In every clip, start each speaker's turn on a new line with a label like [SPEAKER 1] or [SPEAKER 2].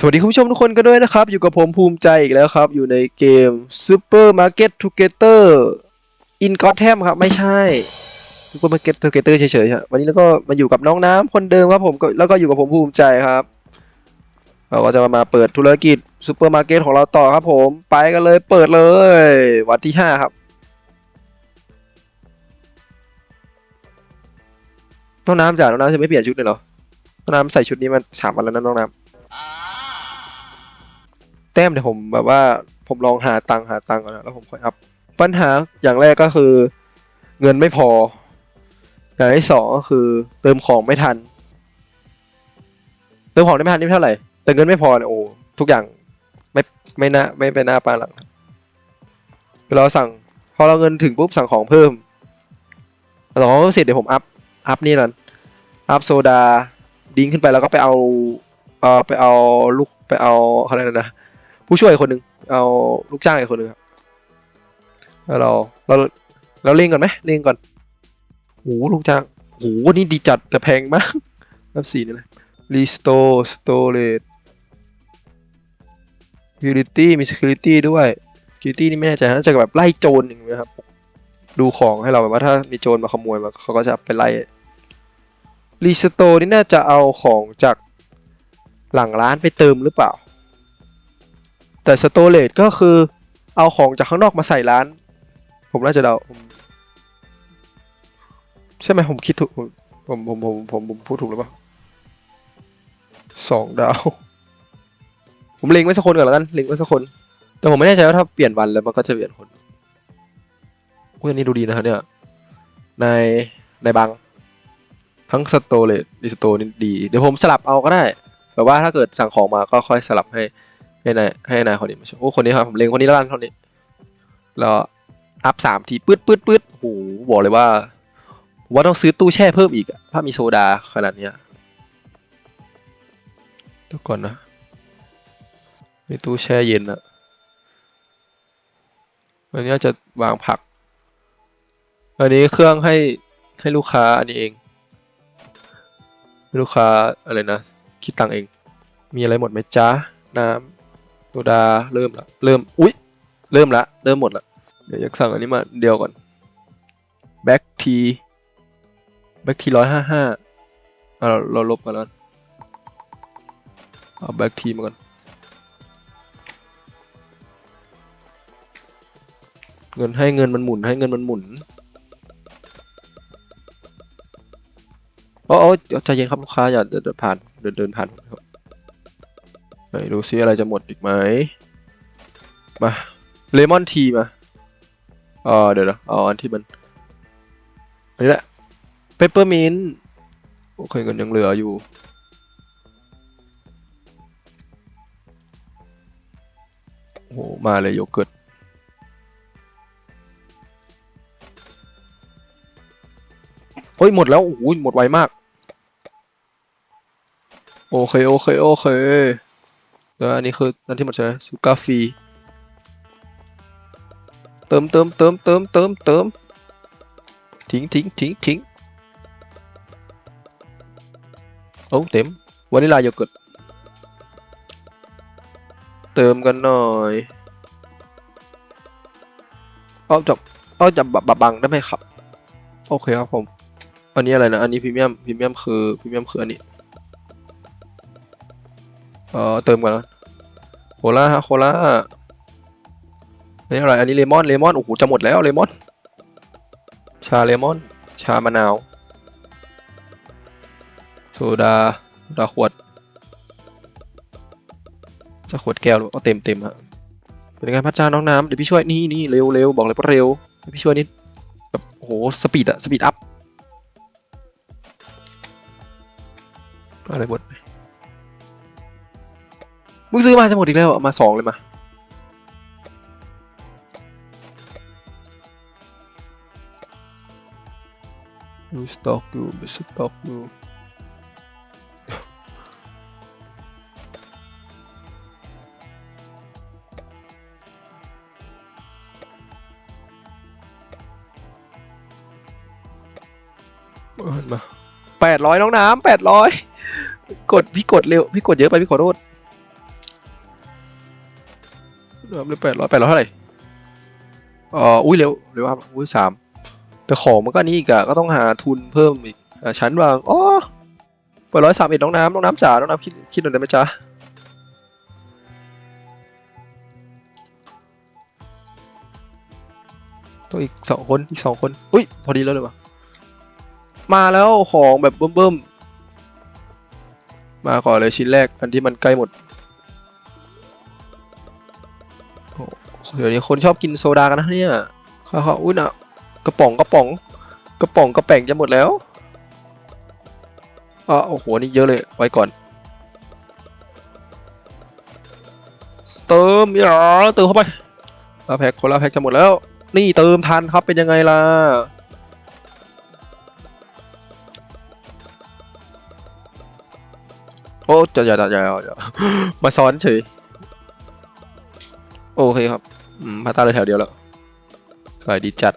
[SPEAKER 1] สวัสดีคุณผู้ชมทุกคนกันด้วยนะครับ อยู่กับผมภูมิใจอีกแล้วครับ อยู่ในเกม Super Market Together in Gotham ครับ ไม่ใช่ Super Market Together เฉยๆครับวันนี้แล้วก็มาอยู่กับน้องน้ำคนเดิมครับผมแล้วก็อยู่กับผมภูมิใจครับ เราก็จะมาเปิดธุรกิจ Super Market ของเราต่อครับผมไปกันเลยเปิดเลย วันที่ 5 ครับน้องน้ำจ๋าน้องน้ำจะไม่เปลี่ยนชุดเลยเหรอน้องน้ำใส่ชุดนี้มาสามวันแล้วนะน้องน้ำ ต้มเดี๋ยวผมแบบว่าผมลองหาตังค์หาตังค์ก่อนนะแล้วผมค่อยอัพปัญหาอย่างแรกก็คือ เงินไม่พออย่างที่สองก็คือ เติมของไม่ทัน เติมของได้ไม่ทันนี่เท่าไหร่แต่เงินไม่พอเนี่ยโอ้ทุกอย่างไม่ไม่น่าไม่ไปหน้าปลาหลังเวลาเราสั่ง พอเราเงินถึงปุ๊บสั่งของเพิ่มสั่งของเพิ่มเสร็จเดี๋ยวผมอัพอัพนี่นั่นอัพโซดาดิ้งขึ้นไปแล้วก็ไปเอาเออไปเอาลูกไปเอาอะไรนะ ผู้ช่วยคนหนึ่งเอาลูกจ้างอีกคนหนึ่งครับแล้วเราเราเราเล่งก่อนไหมเล่งก่อนโหลูกจ้างโหนี่ดีจัดแต่แพงมากแบบสี่นี่เลยรีสโตสโตเรจยูริตี้มี security ด้วย security นี่ไม่แน่ใจน่าจะแบบไล่โจรอย่างเงี้ยครับ ดูของให้เราแบบว่าถ้ามีโจรมาขโมยมาเขาก็จะไปไล่รีสโตนี่น่าจะเอาของจากหลังร้านไปเติมหรือเปล่า แต่สโตเลตก็คือเอาของจากข้างนอกมาใส่ร้าน ผมน่าจะเดาใช่ไหมผมคิดถูกผมผมผมผมผมพูดถูกหรือเปล่าสองดาว ผมเล็งไว้สักคนก่อนแล้วกันเล็งไว้สักคน แต่ผมไม่แน่ใจว่าถ้าเปลี่ยนวันแล้วมันก็จะเปลี่ยนคนอุ้ยอันนี้ดูดีนะครับเนี่ยในในบางทั้งสโตเลตดิสโตนี่ดี เดี๋ยวผมสลับเอาก็ได้ แบบว่าถ้าเกิดสั่งของมาก็ค่อยสลับให้ ให้นายให้นายคนนี้มาช่วยโอ้คนนี้ครับผมเล็งคนนี้แล้วกันคนนี้แล้วอัพสามทีปื๊ดปื๊ดปื๊ดโอ้โหบอกเลยว่าว่าต้องซื้อตู้แช่เพิ่มอีกอะถ้ามีโซดาขนาดเนี้ยเดี๋ยวก่อนนะมีตู้แช่เย็นอะอันนี้จะวางผัก อันนี้เครื่องให้ให้ลูกค้าอันนี้เอง ลูกค้าอะไรนะ คิดตังเอง มีอะไรหมดไหมจ๊ะ น้ำ ดาเริ่มละเริ่มอุ๊ยเริ่มละเริ่มหมดละเดี๋ยวอยากสั่งอันนี้มาเดียวก่อนแบ็กทีแบ็กทีร้อยห้าห้าเราเราลบมาแล้วเอาแบ็กทีมาก่อนเงินให้เงินมันหมุนให้เงินมันหมุนโอ้โอ้ใจเย็นครับลูกค้าอย่าเดินผ่านเดินเดินผ่านครับ ไหนดูซิอะไรจะหมดอีกไหมมาเลมอนทีมาอ๋อเดี๋ยวนะเอาอันที่มันอันนี้แหละเปปเปอร์มินโอเคเงินยังเหลืออยู่โอ้โหมาเลยโยเกิร์ตเฮ้ยหมดแล้วโอ้โหหมดไวมาก โอเค โอเค โอเค แล้วอันนี้คืออันที่หมดใช่ไหมซูกาฟรีเติมเติมเติมเติมเติมเติมทิ้งทิ้งทิ้งทิ้งโอ้เต็มวานิลาโยเกิร์ตเติมกันหน่อยเอาจับเอาจับบับบังได้ไหมครับ โอเคครับผม อันนี้อะไรนะ อันนี้พรีเมียมพรีเมียมคือพรีเมียมคืออันนี้ เออเติมก่อนโคล่าฮะโคล่านนี้อะไร อันนี้เลมอน เลมอน โอ้โห จะหมดแล้ว เลมอน ชาเลมอน ชามะนาว โซดาโซดาขวด จะขวดแก้วหรือเอาเต็มเต็มฮะ เป็นไงพระเจ้าน้องน้ำเดี๋ยวพี่ช่วย นี่นี่เร็วเร็วบอกเลยว่าเร็ว พี่ช่วยนิด แบบโอ้โห สปีดอะสปีดอัพ อะไรหมดไป มึงซื้อมาจะหมดอีกแล้วเอามาสองเลยมา มีสต็อกอยู่มีสต็อกอยู่เอามาแปดร้อยน้องน้ำแปดร้อยกดพี่กดเร็ว พี่กดเยอะไปพี่ขอโทษ เหลือแปดร้อยแปดร้อยเท่าไหร่เอ่ออุ้ยเร็วเร็วครับอุ้ยสามแต่ของมันก็นนี้อีกอะก็ต้องหาทุนเพิ่มอีกชั้นวางอ๋อแปดร้อยสามเอ็ดน้องน้ำน้องน้ำจ๋าน้องน้ำคิดคิดหน่อยได้ไหมจ๊ะต้องอีกสองคนอีกสองคนอุ้ยพอดีแล้วเลยวะมาแล้วของแบบเบิ่มๆมาก่อนเลยชิ้นแรกอันที่มันใกล้หมด เดี๋ยวนี้คนชอบกินโซดากันนะเนี่ยเขาเขาอุ้ยนะกระป๋องกระป๋อง กระป๋องกระแป่งจะหมดแล้วอ๋อโอ้โหนี่เยอะเลยไว้ก่อน เติมอย่าเติมเข้าไปลาแพ็คคนละแพ็คจะหมดแล้ว นี่เติมทันครับเป็นยังไงล่ะโอ้จะอย่าอย่าอย่ามาซ้อนเฉย เคครับมพาต้าเลยแถวเดียวแล้วขายดีจัด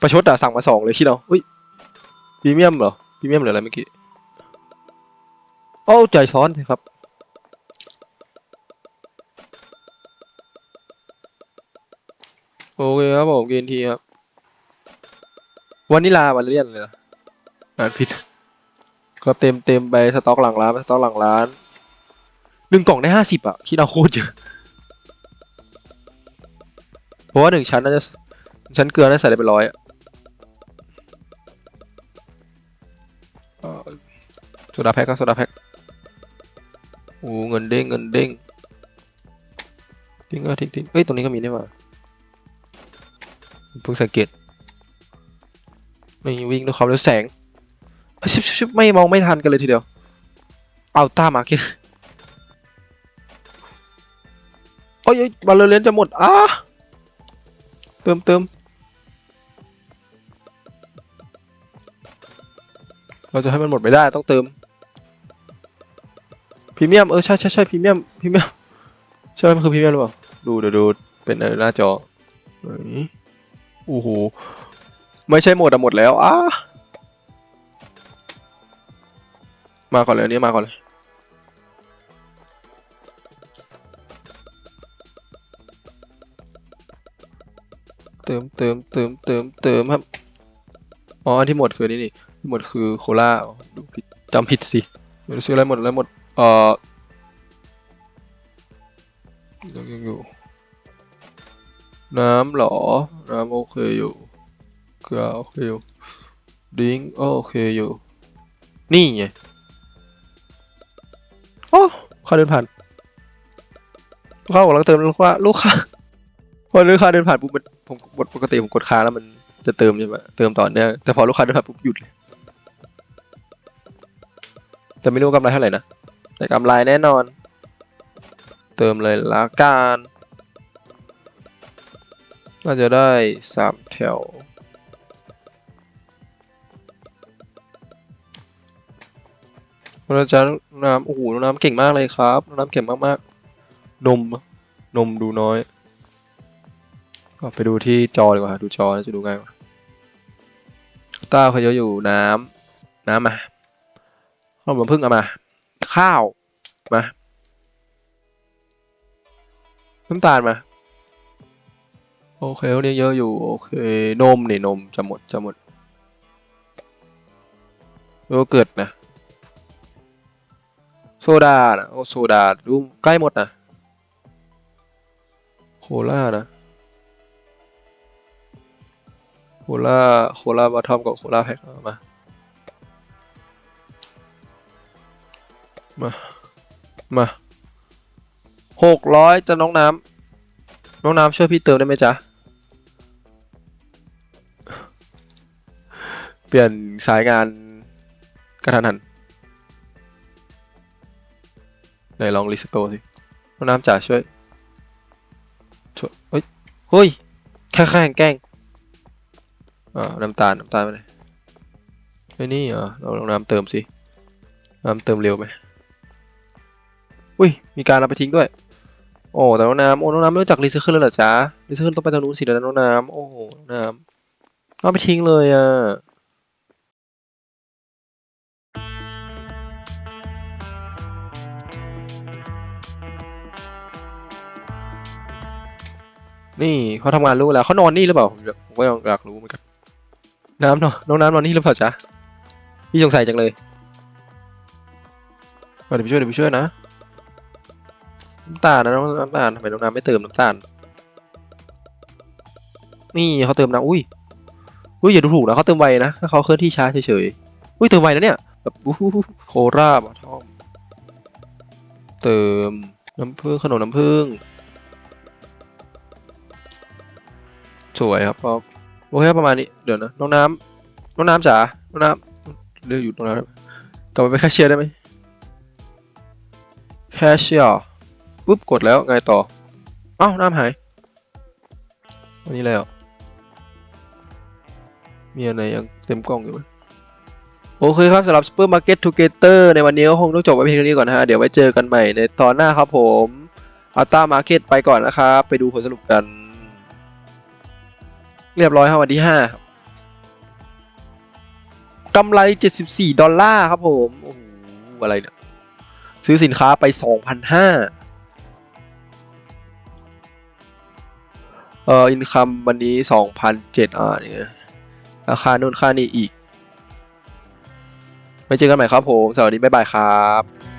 [SPEAKER 1] ประชดอะสั่งมาสองเลยคิดเอาอุ้ยพรีเมียมเหรอพรีเมียมหรืออะไรเมื่อกี้โอ้ใจซ้อนครับโอเคครับผมกินทีครับวานิลาวาเลียนเลยนะอ่านผิด ก็เต็มเต็มไปสต็อกหลังร้านสต็อกหลังร้านหนึ่งกล่องได้ห้าสิบอะคิดเอาโคตรเยอะเพราะว่าหนึ่งชั้นน่าจะชั้นเกลือน่าใส่ได้เป็นร้อยอะเอ่อโซดาแพ็คก็โซดาแพ็คโอ้เงินเด้งเงินเด้งทิ้งก็ทิ้งทิ้งเอ้ยตรงนี้ก็มีนี่หว่าเพิ่งสังเกตไม่วิ่งด้วยความเร็วแสง ชิบชิบไม่มองไม่ทันกันเลยทีเดียว เอาต้ามาเก็ตโอ้ยบอลเลนจะหมดอะเติมเติมเราจะให้มันหมดไม่ได้ต้องเติมพรีเมียมเออใช่ใช่ใช่พรีเมียมพรีเมียมใช่ไหมมันคือพรีเมียมหรือเปล่าดูเดี๋ยวดูเป็นหน้าจอโอ้โหไม่ใช่หมดอะหมดแล้วอะ มาก่อนเลยอันนี้มาก่อนเลยเติมเติมเติมเติมเติมครับ อ๋ออันที่หมดคือนี่นี่ที่หมดคือโคลาดูผิดจำผิดสิไม่รู้ซื้ออะไรหมดอะไรหมด เอ่อยังยังอยู่ น้ำเหรอ น้ำโอเคอยู่เกลือโอเคอยู่ดิ้งโอเคอยู่ นี่ไง อ้ค่าเดินผ่านลูกค้าบอกเราเติมลูกค้าลูกค้าพอลูกค้าเดินผ่านปุ๊บมันผมกดปกติผมกดค้างแล้วมันจะเติมใช่ไหมเติมต่อเนื่องแต่พอลูกค้าเดินผ่านปุ๊บหยุดเลยแต่ไม่รู้กำไรเท่าไหร่นะแต่กำไรแน่นอน เติมเลยละกันน่าจะได้สามแถวอาจารย์ น้ำโอ้โหน้ำเก่งมากเลยครับน้ำเก่งมากๆ นม นมดูน้อย ก็ไปดูที่จอดีกว่า ดูจอจะดูง่ายกว่าต้าเขาเยอะอยู่น้ำน้ำมาข้าวมันพึ่งเอามา ข้าวมาน้ำตาลมา โอเควันนี้เยอะอยู่ โอเคนมนี่นมจะหมดจะหมดโยเกิร์ตนะ โซดานะโอ้โซดาดูใกล้หมดนะโคล่านะโคล่าโคล่าบอททอมกับโคล่าแพ็คเอามามามาหกร้อยจะน้องน้ำน้องน้ำช่วยพี่เติมได้ไหมจ๊ะ เปลี่ยนสายงานกระทันหัน ไหนลองรีสโตสิน้องน้ำจ๋าช่วยช่วยเฮ้ยเฮ้ยแค่แค่แกล้งอ่าน้ำตาลน้ำตาลไปเลยไอ้นี่เหรอเราลองน้ำเติมสิน้ำเติมเร็วไหมอุ้ยมีการเอาไปทิ้งด้วย โอ้แต่น้องน้ำโอ้น้องน้ำไม่รู้จักรีไซเคิลเลยเหรอจ๊ะรีไซเคิลต้องไปทางนู้นสิเดี๋ยวนะน้องน้ำโอ้หน้องน้ำเอาไปทิ้งเลยอะ นี่เขาทำงานรู้แล้วเขานอนนี่หรือเปล่าผมผมก็อยากรู้เหมือนกันน้ำเนาะน้องน้ำนอนนี่หรือเปล่าจ๊ะพี่สงสัยจังเลยมาเดี๋ยวไปช่วยเดี๋ยวไปช่วยนะน้ำตาลนะน้องน้ำตาลทำไมน้องน้ำไม่เติมน้ำตาลนี่เขาเติมน้ำอุ้ยอุ้ยอย่าดูถูกนะเขาเติมไวนะถ้าเขาเคลื่อนที่ช้าเฉยๆอุ้ยเติมไวนะเนี่ยแบบอู้หูโคราบอะทอมเติมน้ำผึ้งขนมน้ำผึ้ง สวยครับป๊อปโอเคประมาณนี้เดี๋ยวนะน้องน้ำน้องน้ำจ๋าน้องน้ำเรียกอยู่ตรงนั้นได้ไหมกลับไปเป็นแคชเชียร์ได้ไหมแคชเชียร์ปุ๊บกดแล้วไงต่อเอ้าน้ำหายวันนี้แล้วมีอะไรยังเต็มกล้องอยู่ไหมโอเคครับสำหรับ Supermarket Together ในวันนี้ก็คงต้องจบไว้เพียงเท่านี้ก่อนนะฮะ เดี๋ยวไว้เจอกันใหม่ในตอนหน้าครับผมอัลต้ามาร์เก็ตไปก่อนนะครับ ไปดูผลสรุปกัน เรียบร้อยครับวันที่ห้าครับกำไร74ดอลลาร์ครับผมโอ้โหอะไรเนี่ยซื้อสินค้าไป2,500เอ่ออินคัมวันนี้2,007อ่าเนี่ยราคานู่นค่านี่อีกไว้เจอกันใหม่ครับผมสวัสดีบ๊ายบายครับ